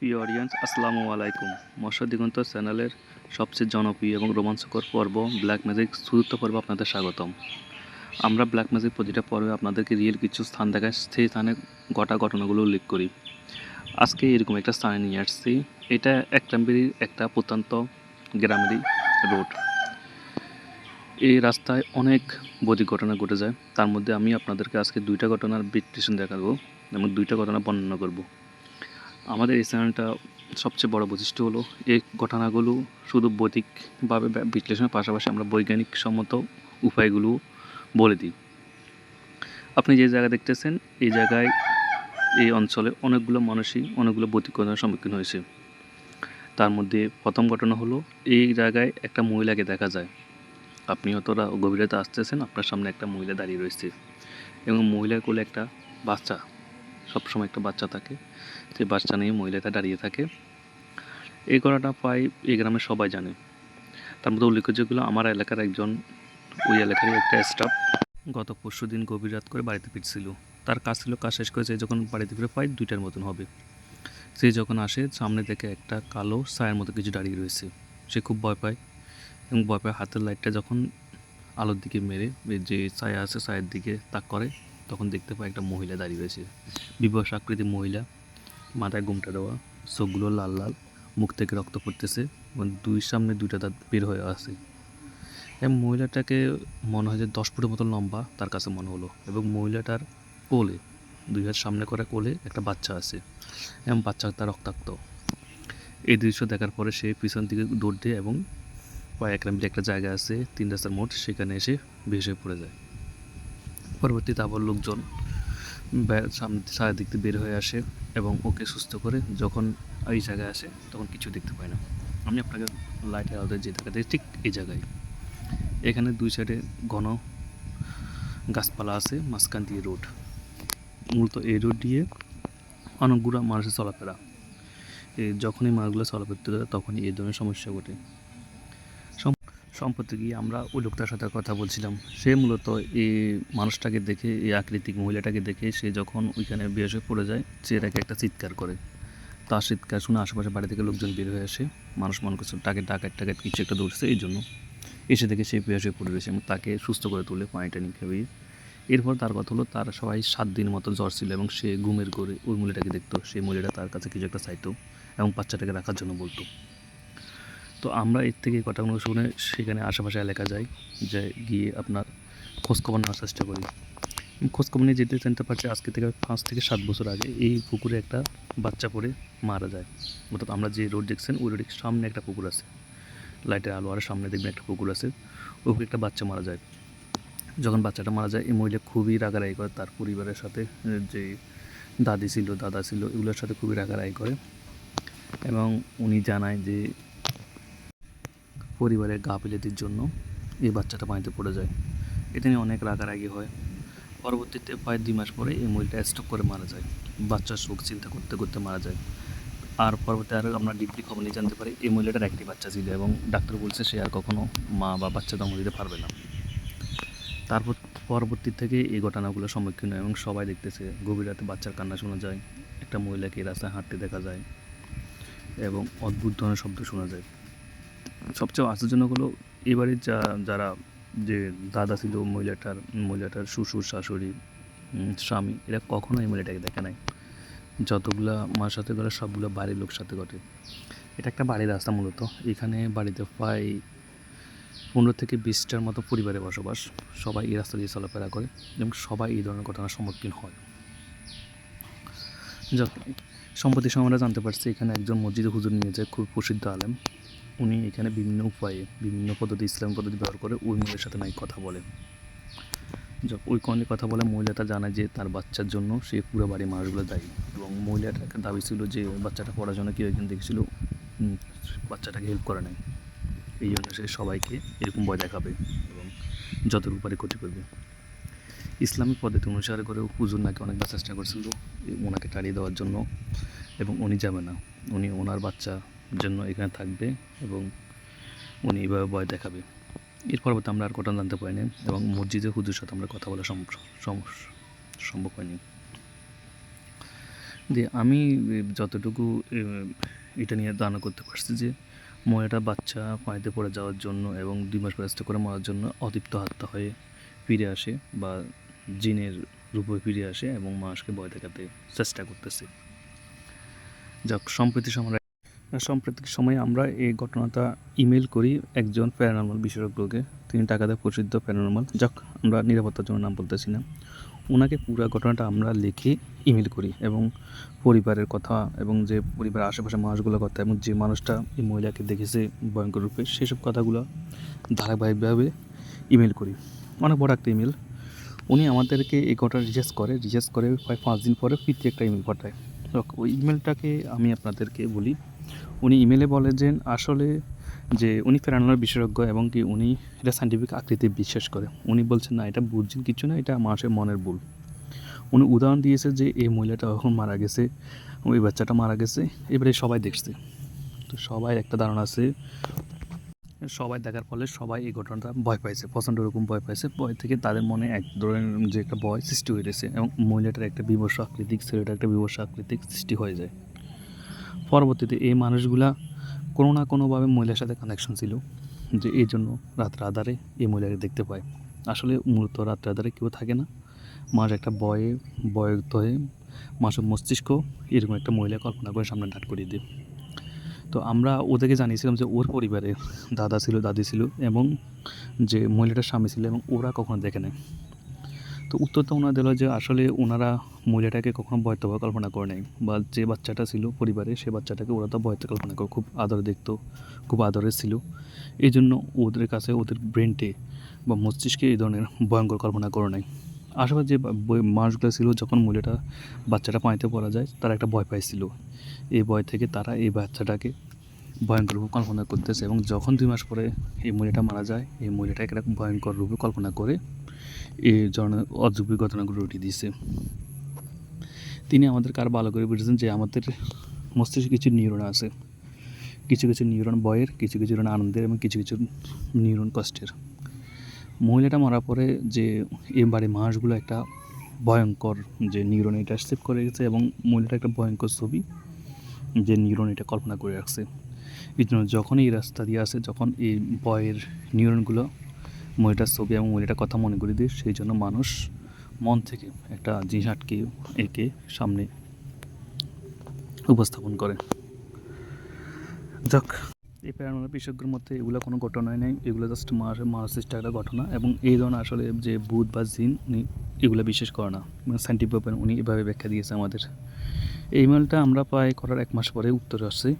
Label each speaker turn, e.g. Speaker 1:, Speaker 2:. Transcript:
Speaker 1: প্রিয় অডিয়েন্স আসসালামু আলাইকুম। মৎস্য দিগন্ত চ্যানেলের সবচেয়ে জনপ্রিয় এবং রোমাঞ্চকর পর্ব ব্ল্যাক ম্যাজিক চতুর্থ পর্ব আপনাদের স্বাগতম। আমরা ব্ল্যাক ম্যাজিক প্রতিটা পর্বে আপনাদেরকে রিয়েল কিছু স্থান দেখায়, সেই স্থানে ঘটা ঘটনাগুলো উল্লেখ করি। আজকে এরকম একটা স্থানে নিয়ে আসছি। এটা একরামবিরির একটা প্রত্যন্ত গ্রামেরই রোড এই রাস্তায় অনেক বদি ঘটনা ঘটে যায়। তার মধ্যে আমি আপনাদেরকে আজকে দুইটা ঘটনার বিশ্লেষণ দেখাবো এবং দুইটা ঘটনা বর্ণনা করব। আমাদের এই চ্যানেলটা সবচেয়ে বড় বৈশিষ্ট্য হলো, এই ঘটনাগুলো শুধু বৈদিকভাবে বিশ্লেষণের পাশাপাশি আমরা বৈজ্ঞানিক সম্মত উপায়গুলো বলে দিই। আপনি যে জায়গা দেখতেছেন, এই জায়গায় এই অঞ্চলে অনেকগুলো মানুষই অনেকগুলো বৈদিক ঘটনার সম্মুখীন হয়েছে। তার মধ্যে প্রথম ঘটনা হলো, এই জায়গায় একটা মহিলাকে দেখা যায়। আপনি অতটা গভীরতা আসতেছেন, আপনার সামনে একটা মহিলা দাঁড়িয়ে রয়েছে এবং মহিলার কোলে একটা বাচ্চা সবসময় একটা বাচ্চা থাকে। সেই বাচ্চা নিয়ে মহিলাটা দাঁড়িয়ে থাকে। এই ঘটনাটা প্রায় এই গ্রামে সবাই জানে। তার মধ্যে উল্লেখযোগ্যগুলো আমার এলাকার একজন, ওই এলাকারই একটা স্টাফ গত পরশু দিন গভীর রাত করে বাড়িতে ফিরছিল। তার কাজ ছিল কাজ শেষ করে সে যখন বাড়িতে ফিরে প্রায় দুইটার মতন হবে। সে যখন আসে, সামনে দেখে একটা কালো ছায়ের মতো কিছু দাঁড়িয়ে রয়েছে। সে খুব ভয় পায় এবং ভয় পায় হাতের লাইটটা যখন আলোর দিকে মেরে যে ছায়া আছে, ছায়ের দিকে তাক করে তখন দেখতে পায় একটা মহিলা দাঁড়িয়ে রয়েছে। বিবশ আকৃতির মহিলা, মাথায় ঘুমটা দেওয়া, চোখগুলো লাল লাল, মুখ থেকে রক্ত পড়তেছে এবং দুই সামনে দুইটা দাঁত বের হয়ে আছে। এবং মহিলাটাকে মনে হয় যে দশ ফুটের মতো লম্বা তার কাছে মনে হলো এবং মহিলাটার কোলে, দুই হাত সামনে করে কোলে একটা বাচ্চা আছে এবং বাচ্চা তার রক্তাক্ত। এই দৃশ্য দেখার পরে সে পিছন দিকে দৌড় দেয় এবং প্রায় এক মিলে একটা জায়গা আছে, তিন রাস্তার মোট সেখানে এসে ভেসে পড়ে যায়। পরবর্তীতে আবার লোকজন সামনে দিয়ে বের হয়ে আসে এবং ওকে সুস্থ করে যখন এই জায়গায় আসে, তখন কিছু দেখতে পায় না। আমি আপনাকে লাইটের আলোতে যে দেখা ঠিক এই জায়গায়। এখানে দুই সাইডে ঘন গাছপালা আছে, মাঝখান দিয়ে রোড। মূলত এই রোড দিয়ে অনেকগুলো মানুষের চলাফেরা। যখনই মানুষগুলো চলাফেরা তখনই এই ধরনের সমস্যা ঘটে। সম্প্রতি গিয়ে আমরা ওই লোকটার সাথে কথা বলছিলাম। সে মূলত এই মানুষটাকে দেখে এই আকৃতিক মহিলাটাকে দেখে সে যখন ওইখানে বেশ হয়ে পড়ে যায়, সে তাকে একটা চিৎকার করে। তার চিৎকার শুনে আশেপাশে বাড়ি থেকে লোকজন বের হয়ে আসে। মানুষ মনে করছে তাকে ডাকাত টাকাত কিছু একটা দৌড়ছে এই জন্য। এসে দেখে সে বেশ হয়ে পড়ে রয়েছে এবং তাকে সুস্থ করে তুলে পানি টানি খাইয়ে। এরপর তার কথা হলো, তার সবাই সাত দিন মতো জ্বর ছিল এবং সে ঘুমের করে ওই মহিলাটাকে দেখতো। সেই মহিলাটা তার কাছে কিছু একটা চাইতো এবং বাচ্চাটাকে রাখার জন্য বলতো। তো আমরা এর থেকে এই কথাগুলো শুনে সেখানে আশেপাশে এলাকা যাই যে গিয়ে আপনার খোঁজখবর নেওয়ার চেষ্টা করি। খোঁজখবর নিয়ে যেতে জানতে পারছি আজকে থেকে পাঁচ থেকে সাত বছর আগে এই পুকুরে একটা বাচ্চা পড়ে মারা যায়। অর্থাৎ আমরা যে রোড দেখছেন, ওই রোডের সামনে একটা পুকুর আছে। লাইটের আলো আর সামনে দেখবেন একটা পুকুর আছে পুকুরে একটা বাচ্চা মারা যায়। যখন বাচ্চাটা মারা যায়, এই মহিলা খুবই রাগারাগি করে, তার পরিবারের সাথে যে দাদি ছিল, দাদা ছিল, এগুলোর সাথে খুবই রাগারাগি করে। এবং উনি জানায় যে পরিবারের গাফিলতির জন্য এই বাচ্চাটা পানিতে পড়ে যায়। এটা নিয়ে অনেক রাগারাগি হয়। পরবর্তীতে প্রায় দুই মাস পরে এই মহিলাটা স্ট্রোক করে মারা যায়। বাচ্চার শোক চিন্তা করতে করতে মারা যায়। আর পরবর্তী আরও আমরা ডিপলি খবর নিয়ে জানতে পারি, এই মহিলাটার একটি বাচ্চা ছিল এবং ডাক্তার বলছে সে আর কখনো মা বা বাচ্চা জন্ম দিতে পারবে না। তারপর পরবর্তী থেকে এই ঘটনাগুলোর সম্মুখীন হয় এবং সবাই দেখতেছে, গভীর রাতে বাচ্চার কান্না শোনা যায়। একটা মহিলাকে রাস্তায় হাঁটতে দেখা যায় এবং অদ্ভুত ধরনের শব্দ শোনা যায়। সবচেয়ে আশ্চর্যজনক হলো এবারে যা, যারা যে দাদা ছিল, মহিলাটার মহিলাটার শ্বশুর, শাশুড়ি স্বামী, এরা কখনো এই মহিলাটাকে দেখে নাই। যতগুলা মার সাথে ঘটে, সবগুলো বাড়ির লোক সাথে ঘটে। এটা একটা বাড়ির রাস্তা মূলত। এখানে বাড়িতে প্রায় পনেরো থেকে বিশটার মতো পরিবারে বসবাস। সবাই এই রাস্তা দিয়ে চলাফেরা করে এবং সবাই এই ধরনের ঘটনার সম্মুখীন হয়। সম্প্রতি সময় আমরা জানতে পারছি, এখানে একজন মসজিদে হুজুর নিয়ে যায়, খুব প্রসিদ্ধ আলেম। উনি এখানে বিভিন্ন উপায়ে, বিভিন্ন পদ্ধতি, ইসলাম পদ্ধতি ব্যবহার করে ওই মহিলার সাথে নাই কথা বলে। যখন ওই কনে কথা বলে, মহিলাটা জানায় যে তার বাচ্চার জন্য সে পুরো বাড়ির মানুষগুলো দায়ী। এবং মহিলাটার দাবি ছিল যে বাচ্চাটা পড়াশোনা কেউ একজন দেখছিল বাচ্চাটাকে হেল্প করে নাই। এই জন্য সে সবাইকে এরকম ভয় দেখাবে এবং যতটুকু পারে ক্ষতি করবে। ইসলামিক পদ্ধতি অনুসারে করে হুজুর নাকি অনেকবার চেষ্টা করছিল ওনাকে তাড়িয়ে দেওয়ার জন্য, এবং উনি যাবে না। উনি ওনার বাচ্চার জন্য এখানে থাকবে এবং উনি এইভাবে ভয় দেখাবে। এর পরবর্তী আমরা আর ঘটনা জানতে পারিনি এবং মসজিদে হুজুর সাথে আমরা কথা বলা সম্ভব হয়নি। দিয়ে আমি যতটুকু এটা নিয়ে ধারণা করতে পারছি যে মহিলাটা বাচ্চা পানিতে পড়ে যাওয়ার জন্য এবং দুই মাস ব্যস্ত করে মারার জন্য অদীপ্ত হত্যা হয়ে ফিরে আসে বা জিনের রূপে ফিরে আসে এবং মানুষকে ভয় দেখাতে চেষ্টা করতেছে। যাক, সম্প্রতি সময় সাম্প্রতিক সময়ে আমরা এই ঘটনাটা ইমেল করি একজন প্যারানর্মাল বিশেষজ্ঞকে। তিনি টাকা টাকাতে প্রসিদ্ধ প্যারানর্মাল। যাক, আমরা নিরাপত্তার জন্য নাম বলতেছি না। ওনাকে পুরো ঘটনাটা আমরা লিখে ইমেল করি এবং পরিবারের কথা এবং যে পরিবারের আশেপাশে মানুষগুলোর কথা এবং যে মানুষটা এই মহিলাকে দেখেছে ভয়ঙ্কর রূপে, সেসব কথাগুলো ধারাবাহিকভাবে ইমেল করি। অনেক বড় একটা ইমেল উনি আমাদেরকে এই ঘটনা রিচার্জ করে রিচার্জ করে প্রায় পাঁচ দিন পরে ফিরতি একটা ইমেল পাঠায়। ওই ইমেলটাকে আমি আপনাদেরকে বলি। উনি ইমেলে বলে যে, আসলে যে উনি প্যারানলার বিশেষজ্ঞ এবং কি উনি এটা সাইন্টিফিক আকৃতি বিশ্বাস করে। উনি বলছেন, না, এটা বুঝছেন কিছু না, এটা মানুষের মনের ভুল। উনি উদাহরণ দিয়েছে যে, এই মহিলাটা এখন মারা গেছে ওই বাচ্চাটা মারা গেছে, এবারে সবাই দেখছে। তো সবাই একটা ধারণা আছে, সবাই দেখার ফলে সবাই এই ঘটনাটা ভয় পাইছে, প্রচণ্ড রকম ভয় পাইছে। ভয় থেকে তাদের মনে এক ধরনের যে একটা ভয় সৃষ্টি হয়ে গেছে এবং মহিলাটার একটা বিবর্ষ আকৃতিক ছেলেটার একটা বিবর্ষ আকৃতিক সৃষ্টি হয়ে যায়। পরবর্তীতে এই মানুষগুলা কোনো না কোনোভাবে মহিলার সাথে কানেকশন ছিল, যে এই জন্য রাত্রে আধারে এই মহিলাকে দেখতে পায়। আসলে মূলত রাত্রে আধারে কেউ থাকে না। মাস একটা বয়ে বয়ক্ত হয়ে মাসের মস্তিষ্ক এরকম একটা মহিলা কল্পনা করে সামনে ডাট করিয়ে দেয়। তো আমরা ওদেরকে জানিয়েছিলাম যে ওর পরিবারে দাদা ছিল, দাদি ছিল এবং যে মহিলাটার স্বামী ছিল এবং ওরা কখনো দেখে নেয় তো উত্তরটা ওনারা দিল যে আসলে ওনারা মহিলাটাকে কখনো বয়ত্ত কল্পনা করে নাই। বা যে বাচ্চাটা ছিল পরিবারে, সে বাচ্চাটাকে ওরা তো বয়ত্ত কল্পনা করে, খুব আদরে দেখতো, খুব আদরের ছিল। এই জন্য ওদের কাছে, ওদের ব্রেনটে বা মস্তিষ্কে এই ধরনের ভয়ঙ্কর কল্পনা করে নাই। আশেপাশে যে মানুষগুলো ছিল, যখন মহিলাটা বাচ্চাটা পানিতে পড়া যায়, তারা একটা ভয় পাইছিল। এই ভয় থেকে তারা এই বাচ্চাটাকে ভয়ঙ্কর রূপে কল্পনা করতেছে এবং যখন দুই মাস পরে এই মহিলাটা মারা যায়, এই মহিলাটাকে একটা ভয়ঙ্কর রূপে কল্পনা করে ধরনের অদ্ভুত ঘটনাগুলো রুটি দিয়েছে। তিনি আমাদেরকে আরও ভালো করে বুঝেছেন যে আমাদের মস্তিষ্কে কিছু নিউরন আছে। কিছু কিছু নিউরন ভয়ের কিছু কিছু নিউরন আনন্দের এবং কিছু কিছু নিউরন কষ্টের। মহিলাটা মারার পরে যে এই বাড়ির মানুষগুলো একটা ভয়ঙ্কর যে নিউরন এটা সেভ করে গেছে এবং মহিলাটা একটা ভয়ঙ্কর ছবি যে নিউরন এটা কল্পনা করে রাখছে। এই জন্য যখন এই রাস্তা দিয়ে আসে, যখন এই বয়ের নিউরনগুলো মহিলাটার ছবি এবং মহিলাটার কথা মনে করে দিয়ে সেই জন্য মানুষ মন থেকে একটা জিনিস আটকে, একে সামনে উপস্থাপন করে। যাক, এই প্যারানল বিশেষজ্ঞের মধ্যে এগুলো কোনো ঘটনাই নেই, এগুলো জাস্ট মার সৃষ্ট একটা ঘটনা এবং এই ধরনের আসলে যে বুধ বা জিন, উনি এগুলো বিশ্বাস করে না। সাইন্টিফিক উনি এভাবে ব্যাখ্যা দিয়েছে আমাদের। এই ইমেলটা আমরা প্রায় করার এক মাস পরে উত্তর আসছে।